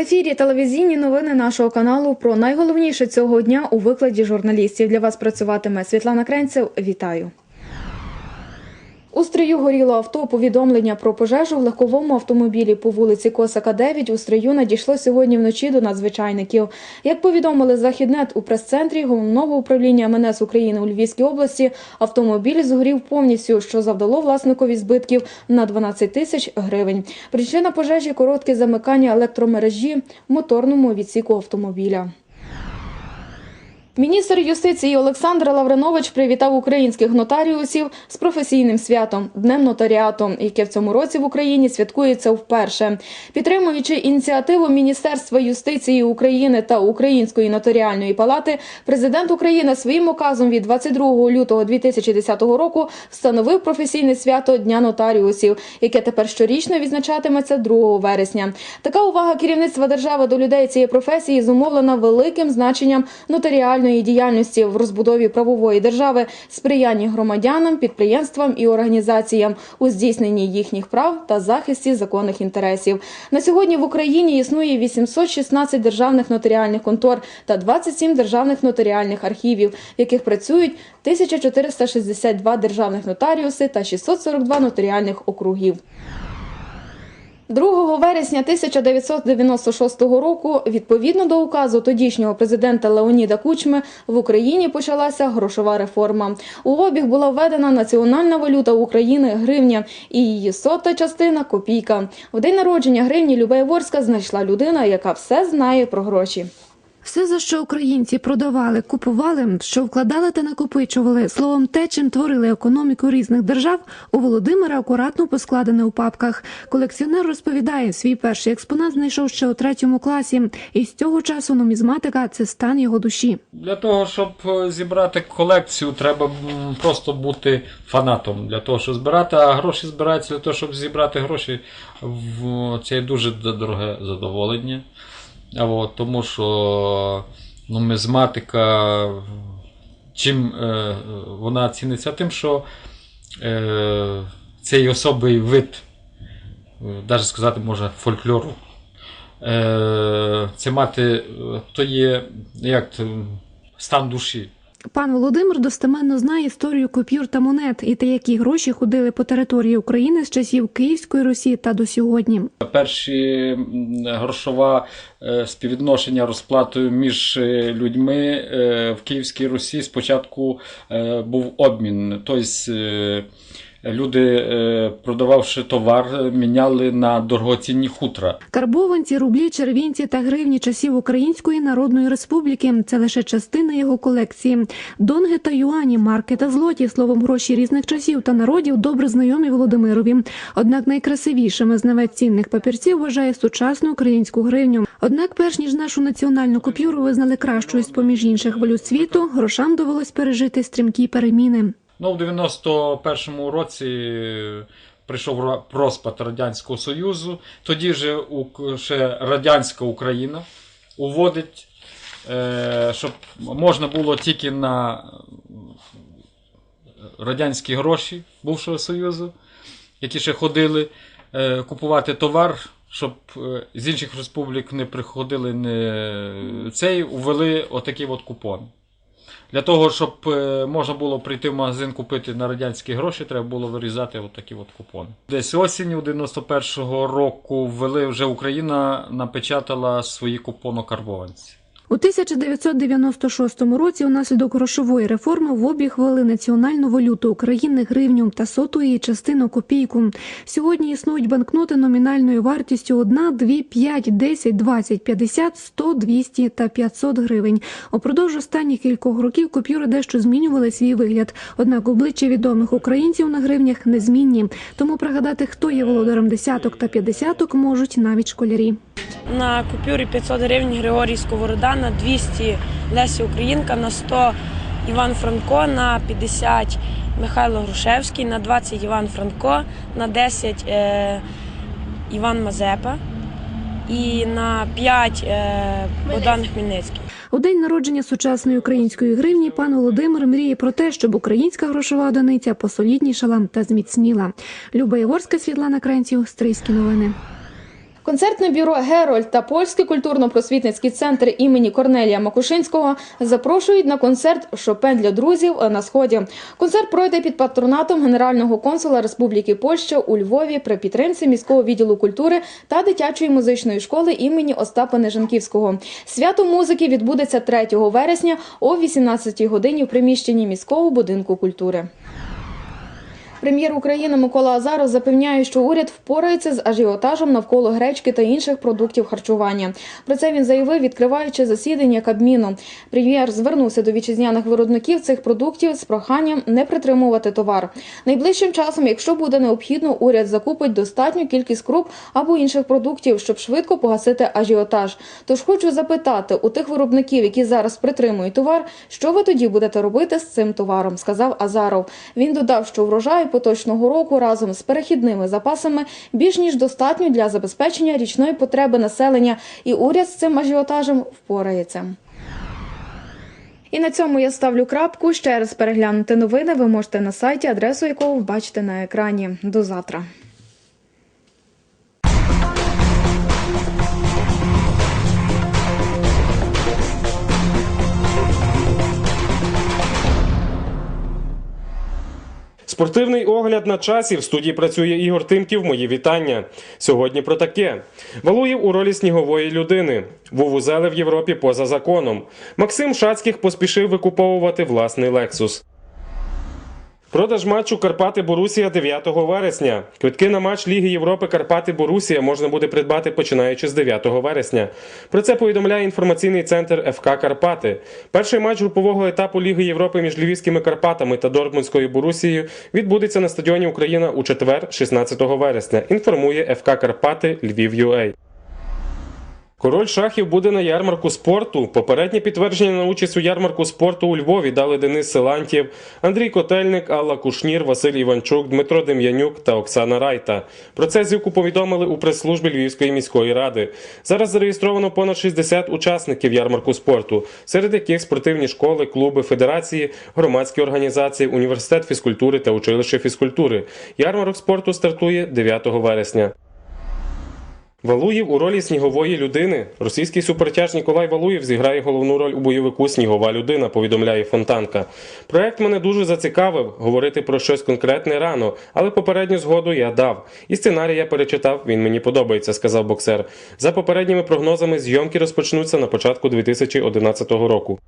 ефірі телевізійні новини нашого каналу про найголовніше цього дня у викладі журналістів. Для вас працюватиме Світлана Кренцев. Вітаю. У стрию горіло авто. Повідомлення про пожежу в легковому автомобілі по вулиці Косака 9 у стрию надійшло сьогодні вночі до надзвичайників. Як повідомили Західнет у прес-центрі головного управління МНС України у Львівській області, автомобіль згорів повністю, що завдало власникові збитків на 12 тисяч гривень. Причина пожежі коротке замикання електромережі в моторному відсіку автомобіля. Міністр юстиції Олександр Лавринович привітав українських нотаріусів з професійним святом Днем нотаріату, яке в цьому році в Україні святкується вперше. Підтримуючи ініціативу Міністерства юстиції України та Української нотаріальної палати, президент України своїм указом від 22 лютого 2010 року встановив професійне свято Дня нотаріусів, яке тепер щорічно відзначатиметься 2 вересня. Така увага керівництва держави до людей цієї професії зумовлена великим значенням нотаріальної діяльності в розбудові правової держави, сприянні громадянам, підприємствам і організаціям у здійсненні їхніх прав та захисті законних інтересів. На сьогодні в Україні існує 816 державних нотаріальних контор та 27 державних нотаріальних архівів, в яких працюють 1462 державних нотаріуси та 642 нотаріальних округів. 2 вересня 1996 року, відповідно до указу тодішнього президента Леоніда Кучми, в Україні почалася грошова реформа. У обіг була введена національна валюта України гривня і її сота частина копійка. В день народження гривні Любайворська знайшла людина, яка все знає про гроші. Все, за що українці продавали, купували, що вкладали та накопичували, словом, те, чим творили економіку різних держав, у Володимира акуратно поскладене у папках. Колекціонер розповідає, свій перший експонат знайшов ще у третьому класі, і з цього часу нумізматика це стан його душі. Для того, щоб е, зібрати колекцію, треба просто бути фанатом для того, щоб збирати, а гроші збираються для того, щоб зібрати гроші. Це дуже дороге задоволення. От, тому що нумизматика, чим е, вона ціниться? Тим, що е, цей особий вид, навіть сказати може, фольклору. Е, це мати, е, то є як стан душі. Пан Володимир достеменно знає історію купюр та монет і те, які гроші ходили по території України з часів Київської Русі та до сьогодні. Перші грошова е, співвідношення розплатою між е, людьми е, в Київській Русі спочатку був обмін. Тобто люди, е, продававши товар, міняли на дорогоцінні хутра. Карбованці, рублі, червінці та гривні часів Української Народної Республіки це лише частина його колекції. Донги та юані, марки та злоті, словом, гроші різних часів та народів добре знайомі Володимирові. Однак найкрасивішими з навіть цінних папірців вважає сучасну українську гривню. Однак, перш ніж нашу національну купюру визнали кращою з поміж інших валют світу, грошам довелось пережити стрімкі переміни. Ну, в 91-му році прийшов розпад Радянського Союзу. Тоді у- ще Радянська Україна уводить, е, щоб можна було тільки на радянські гроші бувшого Союзу, які ще ходили, е, купувати товар, щоб е, з інших республік не приходили не цей, увели отакий от купон. Для того, щоб е, можна було прийти в магазин купити на радянські гроші, треба було вирізати от такі от купони. Десь осінню 91-го року ввели вже Україна напечатала свої купонокарбованці. У 1996 році унаслідок грошової реформи в обіг ввели національну валюту України гривню та соту її частину копійку. Сьогодні існують банкноти номінальною вартістю 1, 2, 5, 10, 20, 50, 100, 200 та 500 гривень. Упродовж останніх кількох років купюри дещо змінювали свій вигляд. Однак обличчя відомих українців на гривнях незмінні. Тому пригадати, хто є володарем десяток та п'ятдесяток, можуть навіть школярі. На купюрі 500 гривень Григорій Сковорода, на 200 Леся Українка, на 100 Іван Франко, на 50 Михайло Грушевський, на 20 Іван Франко, на 10 е, Іван Мазепа і на 5 е, Богдан Хмельницький. У день народження сучасної української гривні пан Володимир мріє про те, щоб українська грошова одиниця посоліднішала та зміцніла. Люба Єворська, Світлана Кренців, Стрийські новини. Концертне бюро Герольд та польський культурно-просвітницький центр імені Корнелія Макушинського запрошують на концерт Шопен для друзів на сході. Концерт пройде під патронатом генерального консула Республіки Польща у Львові при підтримці міського відділу культури та дитячої музичної школи імені Остапа Нежанківського. Свято музики відбудеться 3 вересня о 18 годині в приміщенні міського будинку культури. Прем'єр України Микола Азаров запевняє, що уряд впорається з ажіотажем навколо гречки та інших продуктів харчування. Про це він заявив, відкриваючи засідання Кабміну. Прем'єр звернувся до вітчизняних виробників цих продуктів з проханням не притримувати товар. Найближчим часом, якщо буде необхідно, уряд закупить достатню кількість круп або інших продуктів, щоб швидко погасити ажіотаж. Тож хочу запитати у тих виробників, які зараз притримують товар, що ви тоді будете робити з цим товаром, сказав Азаров. Він додав, що врожай поточного року разом з перехідними запасами більш ніж достатньо для забезпечення річної потреби населення, і уряд з цим ажіотажем впорається. І на цьому я ставлю крапку. Ще раз переглянути новини ви можете на сайті, адресу якого бачите на екрані. До завтра. Спортивний огляд на часі в студії працює Ігор Тимків. Мої вітання. Сьогодні про таке: Валуєв у ролі снігової людини. Вувузели в Європі поза законом. Максим Шацьких поспішив викуповувати власний Лексус. Продаж матчу Карпати Борусія 9 вересня. Квитки на матч Ліги Європи Карпати Борусія можна буде придбати починаючи з 9 вересня. Про це повідомляє інформаційний центр ФК Карпати. Перший матч групового етапу Ліги Європи між львівськими Карпатами та Дортмундською Борусією відбудеться на стадіоні Україна у четвер, 16 вересня. Інформує ФК Карпати Львів.UA. Король шахів буде на ярмарку спорту. Попереднє підтвердження на участь у ярмарку спорту у Львові дали Денис Силантьєв, Андрій Котельник, Алла Кушнір, Василь Іванчук, Дмитро Дем'янюк та Оксана Райта. Про це зівку повідомили у прес-службі Львівської міської ради. Зараз зареєстровано понад 60 учасників ярмарку спорту, серед яких спортивні школи, клуби, федерації, громадські організації, університет фізкультури та училище фізкультури. Ярмарок спорту стартує 9 вересня. Валуєв у ролі снігової людини. Російський супертяж Ніколай Валуєв зіграє головну роль у бойовику Снігова людина, повідомляє Фонтанка. Проект мене дуже зацікавив. Говорити про щось конкретне рано, але попередню згоду я дав. І сценарій я перечитав. Він мені подобається, сказав боксер. За попередніми прогнозами, зйомки розпочнуться на початку 2011 року.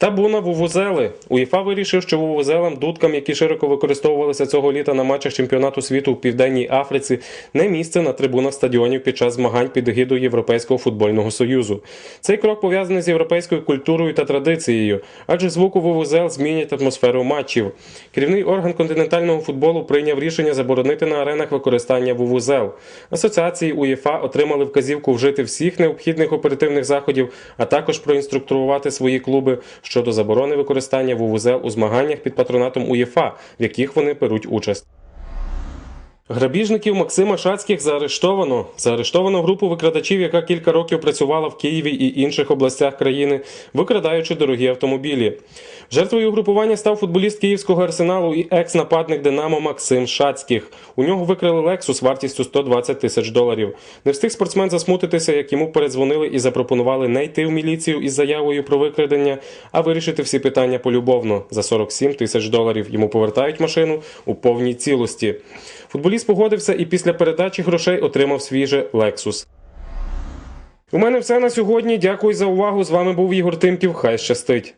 Табуна вувузели. УЄФА вирішив, що вувузелам, дудкам, які широко використовувалися цього літа на матчах чемпіонату світу в Південній Африці, не місце на трибунах стадіонів під час змагань під егідою Європейського футбольного союзу. Цей крок пов'язаний з європейською культурою та традицією, адже звуку вувузел змінять атмосферу матчів. Керівний орган континентального футболу прийняв рішення заборонити на аренах використання вувузел. Асоціації УЄФА отримали вказівку вжити всіх необхідних оперативних заходів, а також проінструктувати свої клуби щодо заборони використання вувузел у змаганнях під патронатом УЄФА, в яких вони беруть участь. Грабіжників Максима Шацьких заарештовано. Заарештовано групу викрадачів, яка кілька років працювала в Києві і інших областях країни, викрадаючи дорогі автомобілі. Жертвою угрупування став футболіст київського арсеналу і екс-нападник Динамо Максим Шацьких. У нього викрили Лексус вартістю 120 тисяч доларів. Не встиг спортсмен засмутитися, як йому передзвонили і запропонували не йти в міліцію із заявою про викрадення, а вирішити всі питання полюбовно. За 47 тисяч доларів йому повертають машину у повній цілості. Футболіст погодився і після передачі грошей отримав свіже Лексус. У мене все на сьогодні. Дякую за увагу. З вами був Ігор Тимків. Хай щастить.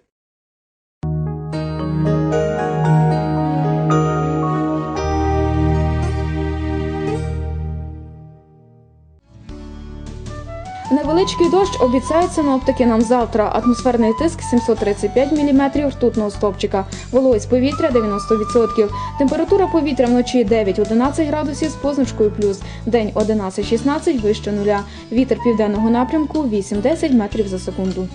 Невеличкий дощ обіцяють синоптики нам завтра. Атмосферний тиск 735 мм ртутного стопчика. Вологість повітря 90%. Температура повітря вночі 9-11 градусів з позначкою плюс. День 11-16 вище нуля. Вітер південного напрямку 8-10 метрів за секунду.